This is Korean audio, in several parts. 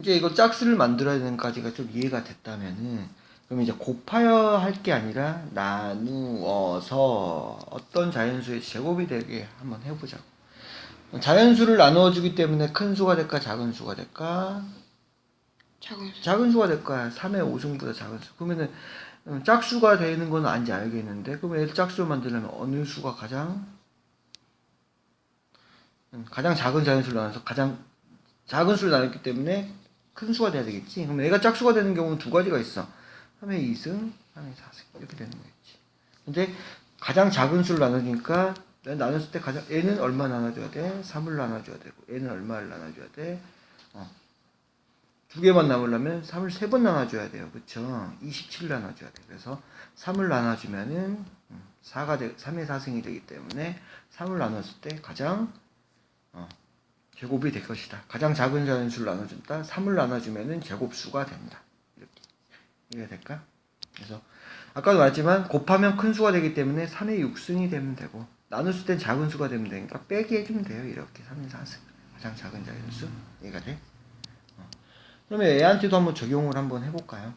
이제 이거 짝수를 만들어야 되는까지가 좀 이해가 됐다면은 그럼 이제 곱하여 할 게 아니라 나누어서 어떤 자연수의 제곱이 되게 한번 해보자고. 자연수를 나누어 주기 때문에 큰 수가 될까 작은 수가 될까? 작은 수. 작은 수가 될 거야. 3의 5승보다 작은 수. 그러면은 음, 짝수가 되는 건 아닌지 알겠는데 그러면 얘 짝수를 만들려면 어느 수가 가장 음, 가장 작은 자연수를 나눠서 가장 작은 수를 나눴기 때문에 큰 수가 돼야 되겠지. 그럼 얘가 짝수가 되는 경우는 두 가지가 있어. 3의 2승, 3의 4승 이렇게 되는 거겠지. 근데 가장 작은 수를 나누니까 나눴을 때 가장 얘는 얼마 나눠줘야 돼? 3을 나눠줘야 되고 얘는 얼마를 나눠줘야 돼? 어. 두 개만 남으려면 3을 세 번 나눠줘야 돼요. 그쵸? 27을 나눠줘야 돼. 그래서 3을 나눠주면은 4가 되, 3의 4승이 되기 때문에 3을 나눴을 때 가장 어, 제곱이 될 것이다. 가장 작은 자연수를 나눠준다. 3을 나눠주면은 제곱수가 된다. 이렇게 이해가 될까? 그래서 아까도 말했지만 곱하면 큰 수가 되기 때문에 3의 6승이 되면 되고 나눴을 땐 작은 수가 되면 되니까 빼기 해주면 돼요. 이렇게 3의 4승 가장 작은 자연수 이해가 돼? 그러면 얘한테도 한번 적용을 한번 해볼까요?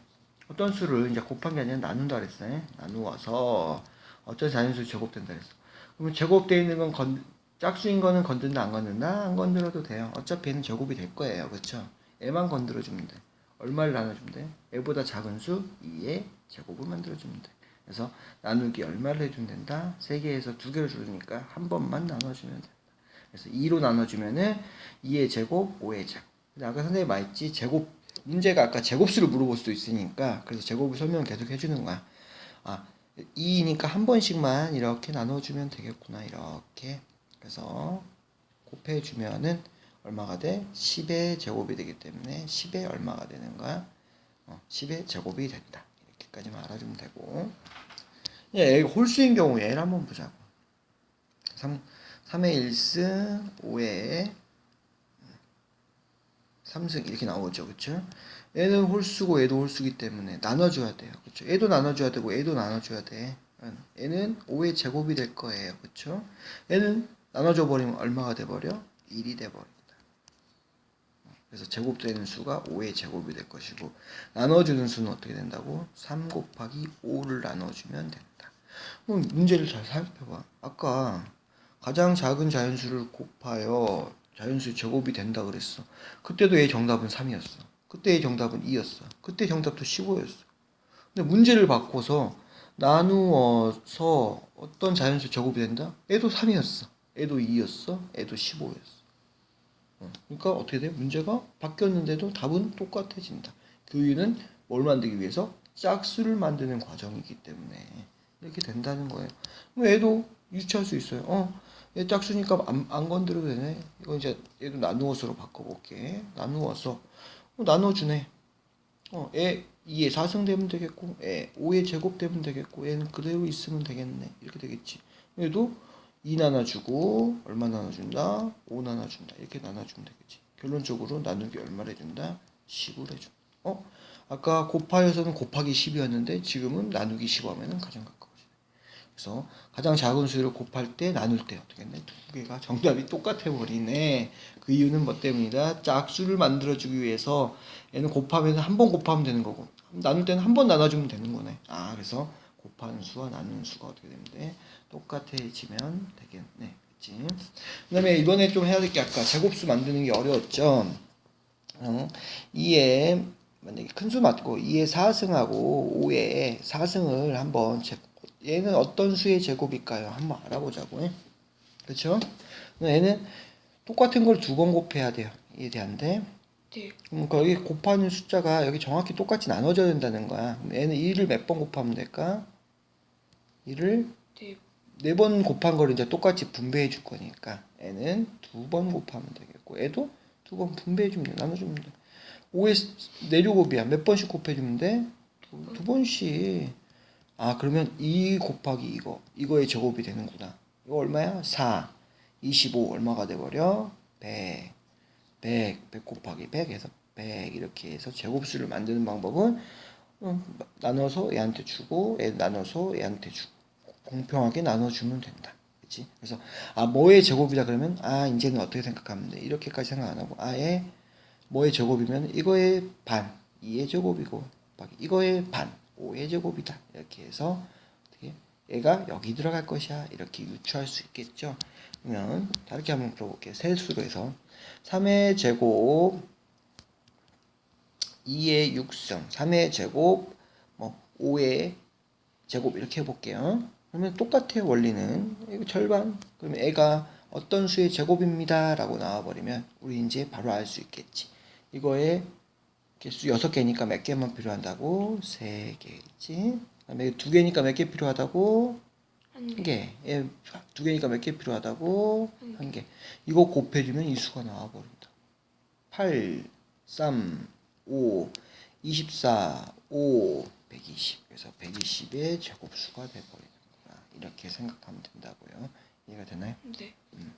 어떤 수를 이제 곱한 게 아니라 나눈다 그랬어요. 나누어서 어떤 자연수 제곱된다 그랬어. 그러면 제곱되어 있는 건 건, 짝수인 거는 건든다 안 건든다 안 건드려도 돼요. 어차피 얘는 제곱이 될 거예요. 그렇죠? 얘만 건드려주면 돼. 얼마를 나눠주면 돼? 얘보다 작은 수 2의 제곱을 만들어주면 돼. 그래서 나누기 얼마를 해주면 된다? 3개에서 2개를 줄으니까 한 번만 나눠주면 된다. 그래서 2로 나눠주면은 2의 제곱, 5의 제곱. 근데 아까 선생님 말했지 제곱 문제가 아까 제곱수를 물어볼 수도 있으니까 그래서 제곱을 설명 계속 해주는 거야. 아 2니까 한 번씩만 이렇게 나눠주면 되겠구나 이렇게 그래서 곱해주면은 얼마가 돼? 10의 제곱이 되기 때문에 10의 얼마가 되는 거야? 어, 10의 제곱이 된다. 이렇게까지만 알아주면 되고 예, 홀수인 경우 얘를 한번 보자고 3, 3의 1승 5의 3승 이렇게 나오죠. 그쵸? 얘는 홀수고 얘도 홀수기 때문에 나눠줘야 돼요. 그쵸? 얘도 나눠줘야 되고 얘도 나눠줘야 돼. 응. 얘는 5의 제곱이 될 거예요. 그쵸? 얘는 나눠줘 버리면 얼마가 돼버려? 1이 돼버린다. 그래서 제곱되는 수가 5의 제곱이 될 것이고 나눠주는 수는 어떻게 된다고? 3 곱하기 5를 나눠주면 된다. 그럼 문제를 잘 살펴봐. 아까 가장 작은 자연수를 곱하여 자연수 제곱이 된다 그랬어. 그때도 얘 정답은 3이었어. 그때 얘 정답은 2였어. 그때 정답도 15였어. 근데 문제를 바꿔서 나누어서 어떤 자연수 제곱이 된다? 얘도 3이었어. 얘도 2였어. 얘도 15였어. 그러니까 어떻게 돼? 문제가 바뀌었는데도 답은 똑같아진다. 그 이유는 뭘 만들기 위해서 짝수를 만드는 과정이기 때문에 이렇게 된다는 거예요. 얘도 유추할 수 있어요. 어, 얘 짝수니까 안, 안 건드려도 되네. 이거 이제 얘도 나누어서로 바꿔볼게. 나누어서 어, 나눠주네. 어, 얘 2의 4승 되면 되겠고, 얘 5의 제곱 되면 되겠고, 얘는 그대로 있으면 되겠네. 이렇게 되겠지. 얘도 2 나눠주고, 얼마 나눠준다? 5 나눠준다. 이렇게 나눠주면 되겠지. 결론적으로 나누기 얼마를 해준다? 10을 해준다. 어? 아까 곱하여서는 곱하기 10이었는데, 지금은 나누기 10 하면은 가장 가까워지네. 그래서 가장 작은 수를 곱할 때 나눌 때 어떻게 했네? 두 개가 정답이 똑같아 버리네. 그 이유는 뭐 때문이다? 짝수를 만들어주기 위해서 얘는 곱하면 한 번 곱하면 되는 거고 나눌 때는 한 번 나눠주면 되는 거네. 아 그래서 곱하는 수와 나누는 수가 어떻게 되는데 똑같아지면 되겠네. 그치? 그 다음에 이번에 좀 해야 될 게 아까 제곱수 만드는 게 어려웠죠. 어, 2에 만약에 큰 수 맞고 2의 4승하고 5의 4승을 한번 제, 얘는 어떤 수의 제곱일까요? 한번 알아보자고. 그렇죠? 얘는 똑같은 걸 두 번 곱해야 돼요. 이해돼안 돼? 네. 그럼 거기 곱하는 숫자가 여기 정확히 똑같이 나눠져야 된다는 거야. 얘는 2를 몇 번 곱하면 될까? 2를 네. 네번 곱한 걸 이제 똑같이 분배해 줄 거니까 얘는 두 번 곱하면 되겠고 얘도 두 번 분배해 주면 돼. 나눠주면 돼. 5의 내조곱이야. 몇 번씩 곱해 주면 돼? 두, 두 번씩. 아 그러면 2 곱하기 이거 이거의 제곱이 되는구나. 이거 얼마야? 4. 25 얼마가 돼버려? 100. 100. 100 곱하기 100 해서 100 이렇게 해서 제곱수를 만드는 방법은 음, 나눠서 얘한테 주고 얘 나눠서 얘한테 주고 공평하게 나눠주면 된다. 그치? 그래서 아 뭐의 제곱이다 그러면 아 이제는 어떻게 생각하면 돼? 이렇게까지 생각 안 하고 아예 뭐의 제곱이면 이거의 반 2의 제곱이고 이거의 반 5의 제곱이다 이렇게 해서 어떻게 얘가 여기 들어갈 것이야 이렇게 유추할 수 있겠죠 그러면 다르게 한번 풀어볼게요. 세수로 해서. 3의 제곱 2의 6승 3의 제곱 뭐 5의 제곱 이렇게 해볼게요. 그러면 똑같아요 원리는. 이거 절반. 그러면 애가 어떤 수의 제곱입니다 라고 나와버리면 우리 이제 바로 알 수 있겠지. 이거에 개수 6개니까 몇 개만 필요한다고? 3개겠지. 그 다음에 두 개니까 몇 개 필요하다고? 한한 개. 개. 예, 두 개니까 몇 개 필요하다고? 한한 개. 이거 곱해주면 이 수가 나와버린다. 8, 3, 5, 24, 5, 120. 그래서 120의 제곱수가 돼버리는 거야. 이렇게 생각하면 된다고요. 이해가 되나요? 네. 음.